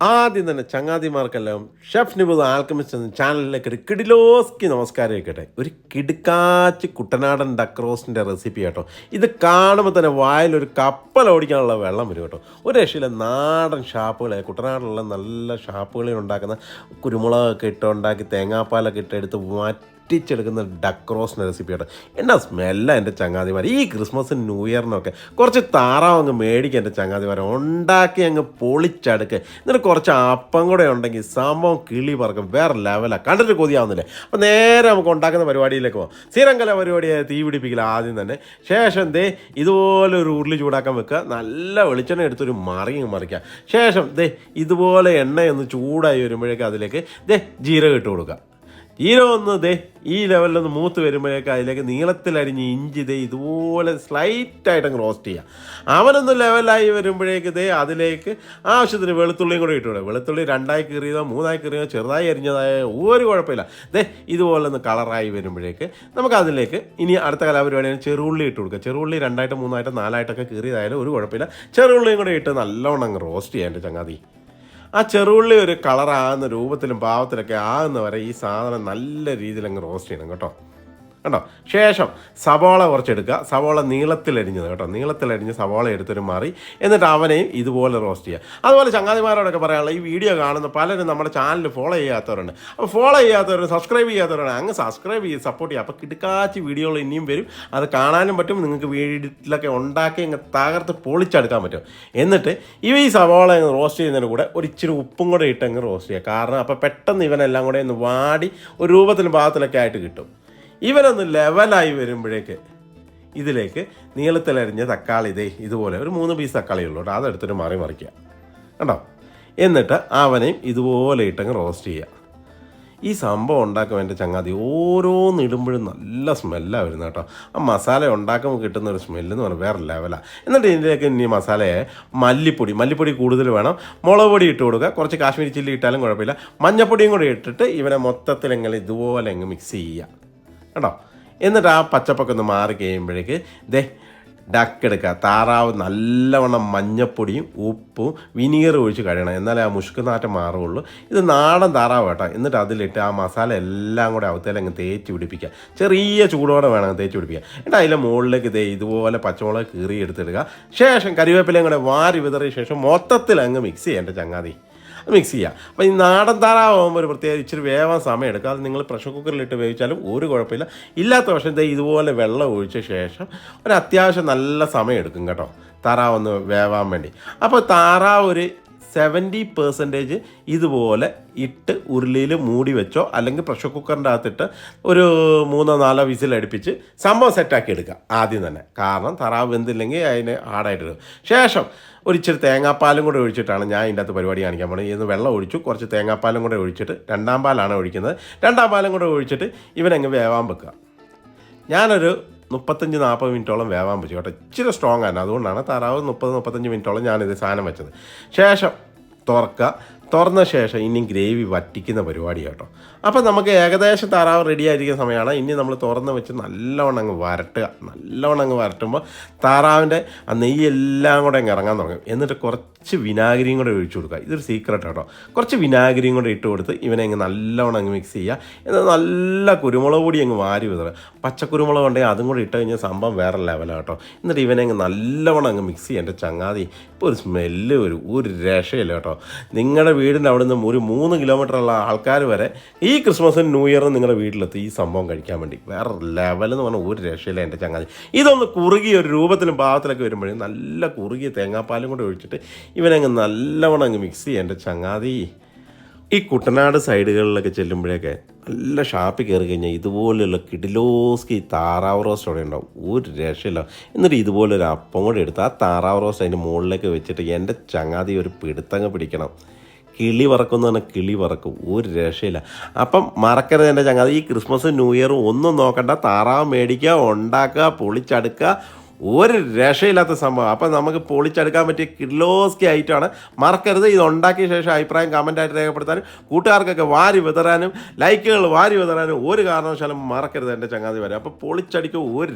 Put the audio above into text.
ആദ്യം തന്നെ ചങ്ങാതിമാർക്കെല്ലാം chef നിബുദ് alchemist എന്ന ചാനലിലേക്ക് ഒരു കിടിലോസ്കി നമസ്കാരം ആയിക്കട്ടെ. ഒരു കിടുക്കാച്ച് കുട്ടനാടൻ ഡക്രോസിന്റെ റെസിപ്പി കേട്ടോ ഇത് കാണുമ്പോൾ തന്നെ വായിൽ ഒരു കപ്പൽ ഓടിക്കാനുള്ള വെള്ളം വരും കേട്ടോ. ഒരു രക്ഷയിലെ നാടൻ ഷാപ്പുകളെ കുട്ടനാടിലുള്ള നല്ല ഷാപ്പുകളിൽ ഉണ്ടാക്കുന്ന കുരുമുളകൊക്കെ ഇട്ട് ഉണ്ടാക്കി തേങ്ങാപ്പാലൊക്കെ ഇട്ട് എടുത്ത് മാറ്റി പൊട്ടിച്ചെടുക്കുന്ന ഡക്ക് റോസ്റ്റിന്റെ റെസിപ്പി ആയിട്ട് എന്നാ സ്മെല്ല എന്റെ ചങ്ങാതിമാർ ഈ ക്രിസ്മസിന് ന്യൂ ഇയറിനൊക്കെ കുറച്ച് താറാവ് അങ്ങ് മേടിക്കുക എന്റെ ചങ്ങാതിമാരെ. ഉണ്ടാക്കി അങ്ങ് പൊളിച്ചടുക്ക്. എന്നിട്ട് കുറച്ച് അപ്പം കൂടെ ഉണ്ടെങ്കിൽ സംഭവം കിളി പറക്കും. വേറെ ലെവലാണ് കണ്ടിട്ട് കൊതിയാവുന്നില്ലേ? അപ്പോൾ നേരെ നമുക്ക് ഉണ്ടാക്കുന്ന പരിപാടിയിലേക്ക് പോകാം സ്ഥിരങ്കല പരിപാടിയായ തീ പിടിപ്പിക്കൽ ആദ്യം തന്നെ. ശേഷം ദേ ഇതുപോലെ ഒരു ഉരുളി ചൂടാക്കാൻ വെക്കുക. നല്ല വെളിച്ചെണ്ണ എടുത്തൊരു മറിയും മറിക്കുക. ശേഷം ദേ ഇതുപോലെ എണ്ണയൊന്ന് ചൂടായി വരുമ്പോഴേക്കും അതിലേക്ക് ദേ ജീരകം ഇട്ട് കൊടുക്കുക. ഹീറോ ഒന്ന് ദേ ഈ ലെവലിലൊന്ന് മൂത്ത് വരുമ്പോഴേക്ക് അതിലേക്ക് നീളത്തിലരിഞ്ഞ് ഇഞ്ചി ദേ ഇതുപോലെ സ്ലൈറ്റായിട്ട് അങ്ങ് റോസ്റ്റ് ചെയ്യുക അവനൊന്ന് ലെവലായി വരുമ്പോഴേക്ക് ദേ അതിലേക്ക് ആവശ്യത്തിന് വെളുത്തുള്ളിയും കൂടെ ഇട്ടുകൂടെ. വെളുത്തുള്ളി രണ്ടായി കീറിയതോ മൂന്നായി കീറിയതോ ചെറുതായി അരിഞ്ഞതായോ ഒരു കുഴപ്പമില്ല. ദേ ഇതുപോലെ ഒന്ന് കളറായി വരുമ്പോഴേക്ക് നമുക്ക് അതിലേക്ക് ഇനി അടുത്ത കലാപരിപാടിയാണ് ചെറുള്ളി ഇട്ട് കൊടുക്കുക. ചെറുള്ളി രണ്ടായിട്ട് മൂന്നായിട്ട് നാലായിട്ടൊക്കെ കീറിയതായാലും ഒരു കുഴപ്പമില്ല. ചെറുള്ളിയും കൂടെ ഇട്ട് നല്ലോണം അങ്ങ് റോസ്റ്റ് ചെയ്യാന്റെ ചങ്ങാതി. ആ ചെറുള്ളി ഒരു കളറാകുന്ന രൂപത്തിലും പാവത്തിലൊക്കെ ആകുന്ന വരെ ഈ സാധനം നല്ല രീതിയിൽ അങ്ങ് റോസ്റ്റ് ചെയ്യണം കേട്ടോ. കണ്ടോ? ശേഷം സവാള കുറച്ചെടുക്കുക. സവാള നീളത്തിലരിഞ്ഞത് കേട്ടോ. നീളത്തിലരിഞ്ഞ് സവാള എടുത്തൊരു മാറി. എന്നിട്ട് അവനെയും ഇതുപോലെ റോസ്റ്റ് ചെയ്യുക. അതുപോലെ ചങ്ങാതിമാരോടൊക്കെ പറയാനുള്ള ഈ വീഡിയോ കാണുന്ന പലരും നമ്മുടെ ചാനൽ ഫോളോ ചെയ്യാത്തവരുണ്ട്. അപ്പോൾ ഫോളോ ചെയ്യാത്തവരുണ്ട് സബ്സ്ക്രൈബ് ചെയ്യാത്തവരാണ് അങ്ങ് സബ്സ്ക്രൈബ് ചെയ്ത് സപ്പോർട്ട് ചെയ്യുക. അപ്പോൾ കിടക്കാച്ച് വീഡിയോകൾ ഇനിയും വരും. അത് കാണാനും പറ്റും. നിങ്ങൾക്ക് വീട്ടിലൊക്കെ ഉണ്ടാക്കി അങ്ങ് തകർത്ത് പൊളിച്ചെടുക്കാൻ പറ്റും. എന്നിട്ട് ഇവ ഈ സവാള അങ്ങ് റോസ്റ്റ് ചെയ്യുന്നതിന് കൂടെ ഒരു ഇച്ചിരി ഉപ്പും കൂടെ ഇട്ട് അങ്ങ് റോസ്റ്റ് ചെയ്യുക. കാരണം അപ്പോൾ പെട്ടെന്ന് ഇവനെല്ലാം കൂടെ ഒന്ന് വാടി ഒരു രൂപത്തിലും ഭാഗത്തിലൊക്കെ ആയിട്ട് കിട്ടും. ഇവനൊന്ന് ലെവലായി വരുമ്പോഴേക്ക് ഇതിലേക്ക് നീളത്തിലരിഞ്ഞ തക്കാളി ഇതേ ഇതുപോലെ ഒരു മൂന്ന് പീസ് തക്കാളി ഉള്ളൂ കേട്ടോ. അതെടുത്തിട്ട് മാറി മറിക്കുക. കണ്ടോ? എന്നിട്ട് അവനെയും ഇതുപോലെ ഇട്ടങ്ങ് റോസ്റ്റ് ചെയ്യുക. ഈ സംഭവം ഉണ്ടാക്കുമ്പോൾ എന്റെ ചങ്ങാതി ഓരോന്ന് ഇടുമ്പോഴും നല്ല സ്മെല്ലാണ് വരുന്നത് കേട്ടോ. ആ മസാല ഉണ്ടാക്കുമ്പോൾ കിട്ടുന്ന ഒരു സ്മെല്ല് എന്ന് പറഞ്ഞാൽ വേറെ ലെവലാണ് എന്നിട്ട് ഇതിലേക്ക് ഇനി മസാലയെ മല്ലിപ്പൊടി മല്ലിപ്പൊടി കൂടുതൽ വേണം. മുളക് പൊടി ഇട്ട് കൊടുക്കുക. കുറച്ച് കാശ്മീരി ചില്ലി ഇട്ടാലും കുഴപ്പമില്ല. മഞ്ഞപ്പൊടിയും കൂടി ഇട്ടിട്ട് ഇവനെ മൊത്തത്തിൽ എങ്ങനെ ഇതുപോലെ അങ്ങ് മിക്സ് ചെയ്യുക. കേട്ടോ. എന്നിട്ട് ആ പച്ചപ്പൊക്കെ ഒന്ന് മാറി കഴിയുമ്പോഴേക്ക് ദേ ഡക്ക് എടുക്കുക താറാവ് നല്ലവണ്ണം മഞ്ഞപ്പൊടിയും ഉപ്പും വിനീഗർ ഒഴിച്ച് കഴിയണം. എന്നാലേ ആ മുഷ്ക് നാറ്റം മാറുള്ളൂ ഇത് നാടൻ താറാവ് കേട്ടോ. എന്നിട്ട് അതിലിട്ട് ആ മസാല എല്ലാം കൂടെ അവത്തേൽ അങ്ങ് തേച്ച് പിടിപ്പിക്കുക. ചെറിയ ചൂടോടെ വേണം തേച്ച് പിടിപ്പിക്കുക എന്നിട്ട് അതിന്റെ മുകളിലേക്ക് ദേ ഇതുപോലെ പച്ചമുളക് കീറി എടുത്തിടുക ശേഷം കരിവേപ്പിലയും കൂടെ വാരി വിതറിയ ശേഷം മൊത്തത്തിൽ അങ്ങ് മിക്സ് ചെയ്യേണ്ട ചങ്ങാതി. മിക്സ് ചെയ്യുക അപ്പോൾ ഈ നാടൻ താറാവുമ്പോൾ ഒരു പ്രത്യേക ഇച്ചിരി വേവാൻ സമയം എടുക്കുക അത് നിങ്ങൾ പ്രഷർ കുക്കറിലിട്ട് വേവിച്ചാലും ഒരു കുഴപ്പമില്ല. ഇല്ലാത്ത പക്ഷം ഇതേ ഇതുപോലെ വെള്ളം ഒഴിച്ച ശേഷം ഒരു അത്യാവശ്യം നല്ല സമയം എടുക്കും കേട്ടോ. താറാവ് ഒന്ന് വേവാൻ വേണ്ടി. അപ്പോൾ താറാവ് ഒരു സെവന്റി പെർസെന്റേജ് ഇതുപോലെ ഇട്ട് ഉരുളിയിൽ മൂടി വെച്ചോ അല്ലെങ്കിൽ പ്രഷർ കുക്കറിന്റെ അകത്തിട്ട് ഒരു മൂന്നോ നാലോ വിസിൽ അടുപ്പിച്ച് സംഭവം സെറ്റാക്കി എടുക്കുക ആദ്യം തന്നെ. കാരണം തറാവ് വെന്തില്ലെങ്കിൽ അതിന് ഹാർഡായിട്ട് ശേഷം ഒരു ഇച്ചിരി തേങ്ങാപ്പാലും കൂടെ ഒഴിച്ചിട്ടാണ് ഞാൻ ഇതിന്റെ അകത്ത് പരിപാടി കാണിക്കാൻ പോകുന്നത് ഇന്ന് വെള്ളം ഒഴിച്ചു കുറച്ച് തേങ്ങാപ്പാലും കൂടെ ഒഴിച്ചിട്ട് രണ്ടാം പാലാണ് ഒഴിക്കുന്നത്. രണ്ടാം പാലും കൂടെ ഒഴിച്ചിട്ട് ഇവനങ്ങ് വേവാൻ വെക്കുക. ഞാനൊരു മുപ്പത്തഞ്ച് നാൽപ്പത് മിനിറ്റോളം വേവാൻ വെച്ചു കേട്ടോ. ഇച്ചിരി സ്ട്രോങ് ആണ് അതുകൊണ്ടാണ് താറാവ് മുപ്പത് മുപ്പത്തഞ്ച് മിനിറ്റോളം ഞാനിത് സാധനം വെച്ചത്. ശേഷം തുറക്കുക. തുറന്ന ശേഷം ഇനി ഗ്രേവി വറ്റിക്കുന്ന പരിപാടി കേട്ടോ. അപ്പോൾ നമുക്ക് ഏകദേശം താറാവ് റെഡി ആയിരിക്കുന്ന സമയമാണ്. ഇനി നമ്മൾ തുറന്ന് വെച്ച് നല്ലവണ്ണം അങ്ങ് വരട്ടുക. നല്ലവണ്ണം അങ്ങ് വരട്ടുമ്പോൾ താറാവിന്റെ ആ നെയ്യെല്ലാം കൂടെ അങ്ങ് ഇറങ്ങാൻ തുടങ്ങും. എന്നിട്ട് കുറച്ച് വിനാഗിരിയും കൂടെ ഒഴിച്ചു കൊടുക്കുക. ഇതൊരു സീക്രട്ട് കേട്ടോ കുറച്ച് വിനാഗിരിയും കൂടെ ഇട്ട് കൊടുത്ത് ഇവനെ അങ്ങ് നല്ലവണ്ണം അങ്ങ് മിക്സ് ചെയ്യുക. എന്നാൽ നല്ല കുരുമുളക് പൊടി അങ്ങ് വാരി വിതറുക. പച്ചക്കുരുമുളക് ഉണ്ടെങ്കിൽ അതും കൂടി ഇട്ട് കഴിഞ്ഞാൽ സംഭവം വേറെ ലെവലാണ് കേട്ടോ. എന്നിട്ട് ഇവനെ അങ്ങ് നല്ലവണ്ണം അങ്ങ് മിക്സ് ചെയ്യുക. എന്റെ ചങ്ങാതി ഇപ്പോൾ ഒരു സ്മെല്ല് വരും ഒരു രക്ഷയില്ല കേട്ടോ. നിങ്ങളുടെ വീടിന്റെ അവിടെ നിന്ന് ഒരു മൂന്ന് കിലോമീറ്റർ ഉള്ള ആൾക്കാർ വരെ ഈ ക്രിസ്മസിന് ന്യൂ ഇയറിന് നിങ്ങളുടെ വീട്ടിലെത്തി ഈ സംഭവം കഴിക്കാൻ വേണ്ടി. വേറെ ലെവൽ എന്ന് പറഞ്ഞാൽ ഒരു രക്ഷയില്ല എന്റെ ചങ്ങാതി. ഇതൊന്ന് കുറുകിയ ഒരു രൂപത്തിലും പാകത്തിലൊക്കെ വരുമ്പോഴേ നല്ല കുറുകിയ തേങ്ങാപ്പാലും കൂടെ ഒഴിച്ചിട്ട് ഇവനങ്ങ് നല്ലവണ്ണം അങ്ങ് മിക്സ് ചെയ്യുക എന്റെ ചങ്ങാതി. ഈ കുട്ടനാട് സൈഡുകളിലൊക്കെ ചെല്ലുമ്പോഴൊക്കെ നല്ല ഷാപ്പിൽ കയറി കഴിഞ്ഞാൽ ഇതുപോലെയുള്ള കിഡിലോസ്കി താറാവ് റോസ്റ്റ് അവിടെ ഉണ്ടാവും. ഒരു രക്ഷയില്ല. എന്നിട്ട് ഇതുപോലെ ഒരു അപ്പം കൂടെ എടുത്ത് ആ താറാവ് റോസ്റ്റ് അതിന്റെ മുകളിലേക്ക് വെച്ചിട്ട് എന്റെ ചങ്ങാതി ഒരു പിടുത്തങ്ങ് പിടിക്കണം. കിളി പറക്കും പറഞ്ഞാൽ കിളി പറക്കും ഒരു രക്ഷയില്ല. അപ്പം മറക്കരുത് എന്റെ ചങ്ങാതി. ഈ ക്രിസ്മസ് ന്യൂ ഇയർ ഒന്നും നോക്കണ്ട. താറാവ് മേടിക്കുക ഉണ്ടാക്കുക പൊളിച്ചടുക്കുക. ഒരു രക്ഷയില്ലാത്ത സംഭവം. അപ്പം നമുക്ക് പൊളിച്ചെടുക്കാൻ പറ്റിയ കിലോസ്കി ആയിട്ടാണ് മറക്കരുത്. ഇത് ഉണ്ടാക്കിയ ശേഷം അഭിപ്രായം കമന്റായിട്ട് രേഖപ്പെടുത്താനും കൂട്ടുകാർക്കൊക്കെ വാരി വിതറാനും ലൈക്കുകൾ വാരി വിതറാനും ഒരു കാരണവശാലും മറക്കരുത് എന്റെ ചങ്ങാതി വരെ. അപ്പോൾ പൊളിച്ചടിക്കുക ഒരു